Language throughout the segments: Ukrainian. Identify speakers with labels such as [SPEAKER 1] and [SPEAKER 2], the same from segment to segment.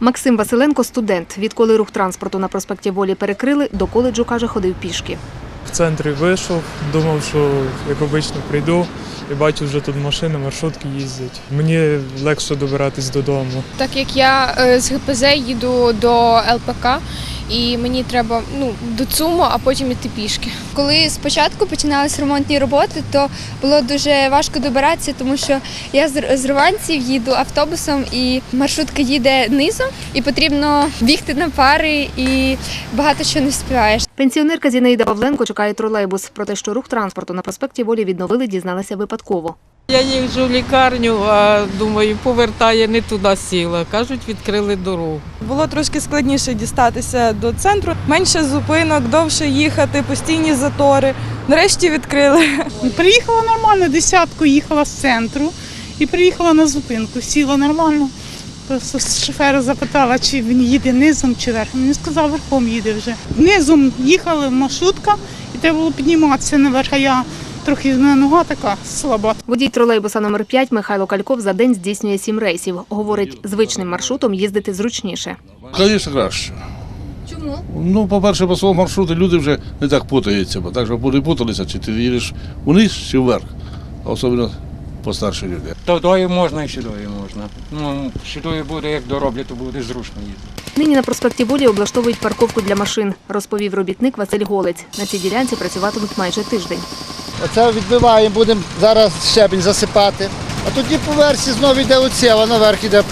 [SPEAKER 1] Максим Василенко студент. Відколи рух транспорту на проспекті Волі перекрили, до коледжу каже, ходив пішки.
[SPEAKER 2] В центрі вийшов, думав, що як обично прийду і бачу, вже тут машини, маршрутки їздять. Мені легше добиратись додому.
[SPEAKER 3] Так як я е, з ГПЗ їду до ЛПК, і мені треба ну, до ЦУМу, а потім іти пішки.
[SPEAKER 4] Коли спочатку починалися ремонтні роботи, то було дуже важко добиратися, тому що я з Руванців їду автобусом, і маршрутка їде низом, і потрібно бігти на пари, і багато що не співаєш.
[SPEAKER 1] Пенсіонерка Зінаїда Павленко чекає тролейбус. Про те, що рух транспорту на проспекті Волі відновили, дізналася випадково.
[SPEAKER 5] Я їжджу в лікарню, а думаю, повертає не туди сіла. Кажуть, відкрили дорогу.
[SPEAKER 6] Було трошки складніше дістатися до центру, менше зупинок, довше їхати, постійні затори. Нарешті відкрили.
[SPEAKER 7] Приїхала нормально, десятку їхала з центру і приїхала на зупинку. Сіла нормально. Просто шофера запитала, чи він їде низом чи верхом. Він сказав, верхом їде вже. Низом їхала маршрутка, і треба було підніматися наверх, а я трохи в мене нога така слаба.
[SPEAKER 1] Водій тролейбуса номер 5 Михайло Кальков за день здійснює сім рейсів. Говорить, звичним маршрутом їздити зручніше.
[SPEAKER 8] Звісно, краще. Чому? Ну, по-перше, по своєму маршруту люди вже не так путаються, бо так же буде путалися, чи ти їдеш вниз чи вверх, а особливо постарші люди.
[SPEAKER 9] Тодою можна і сюдою можна. Ну, сюдою буде, як дороблять, то буде зручно їздити.
[SPEAKER 1] Нині на проспекті Волі облаштовують парковку для машин, розповів робітник Василь Голець. На цій ділянці працюватимуть майже тиждень.
[SPEAKER 10] Оце відбиваємо, будемо зараз щебінь засипати. А тоді по версії знову йде оцєва, наверх йде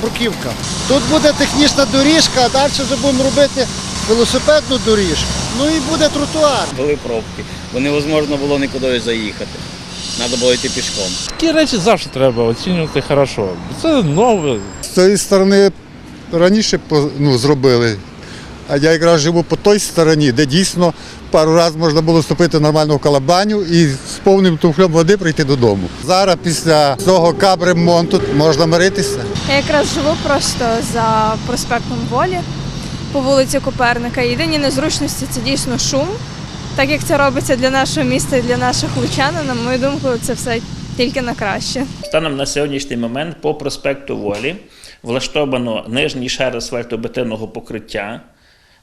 [SPEAKER 10] бруківка. Тут буде технічна доріжка, а далі вже будемо робити велосипедну доріжку. Ну і буде тротуар.
[SPEAKER 11] були пробки, бо невозможно було нікуди заїхати. Треба було йти пішком.
[SPEAKER 12] Такі речі завжди треба оцінювати хорошо. Це нове.
[SPEAKER 10] З цієї сторони раніше ну, зробили. А я якраз живу по той стороні, де дійсно пару разів можна було вступити нормально в калабаню і з повним туфлем води прийти додому. Зараз після цього капремонту можна миритися.
[SPEAKER 4] Я якраз живу просто за проспектом Волі по вулиці Коперника. Єдині незручності це дійсно шум. Так як це робиться для нашого міста і для наших лучан, на мою думку, це все тільки на краще.
[SPEAKER 11] Станом на сьогоднішній момент по проспекту Волі влаштовано нижній шар асфальтобетонного покриття.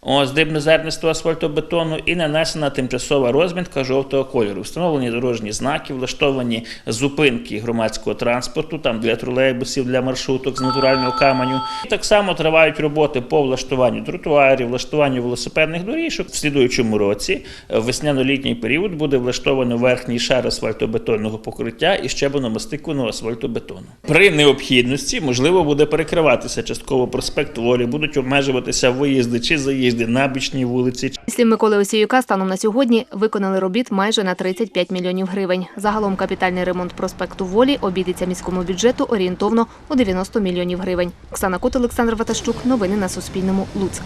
[SPEAKER 11] Ось дрібнозернистого асфальтобетону і нанесена тимчасова розмітка жовтого кольору. Встановлені дорожні знаки, влаштовані зупинки громадського транспорту, там для тролейбусів, для маршруток з натурального каменю. І так само тривають роботи по влаштуванню тротуарів, влаштуванню велосипедних доріжок. В слідуючому році, в весняно-літній період, буде влаштовано верхній шар асфальтобетонного покриття і щебено-мастикуваного асфальтобетону. При необхідності можливо буде перекриватися частково проспект Волі, будуть обмежуватися виїзди чи заїзди на бічні вулиці,
[SPEAKER 1] Після Миколи Осіюка станом на сьогодні виконали робіт майже на 35 мільйонів гривень. Загалом капітальний ремонт проспекту Волі обійдеться міському бюджету орієнтовно у 90 мільйонів гривень. Оксана Кут, Олександр Ватащук. Новини на Суспільному. Луцьк.